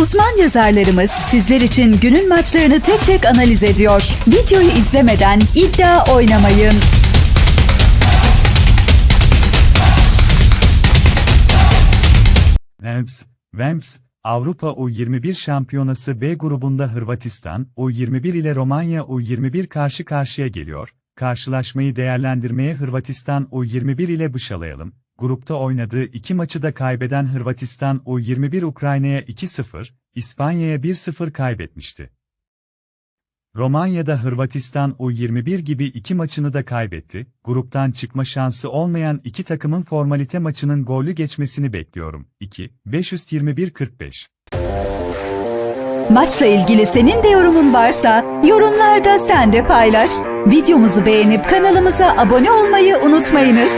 Uzman yazarlarımız sizler için günün maçlarını tek tek analiz ediyor. Videoyu izlemeden iddia oynamayın. Vamps, Vamps, Avrupa U21 Şampiyonası B grubunda Hırvatistan, U21 ile Romanya U21 karşı karşıya geliyor. Karşılaşmayı değerlendirmeye Hırvatistan U21 ile bışalayalım. Grupta oynadığı iki maçı da kaybeden Hırvatistan U21 Ukrayna'ya 2-0, İspanya'ya 1-0 kaybetmişti. Romanya'da Hırvatistan U21 gibi iki maçını da kaybetti. Gruptan çıkma şansı olmayan iki takımın formalite maçının gollü geçmesini bekliyorum. 2, 521-45. Maçla ilgili senin de yorumun varsa yorumlarda sen de paylaş. Videomuzu beğenip kanalımıza abone olmayı unutmayınız.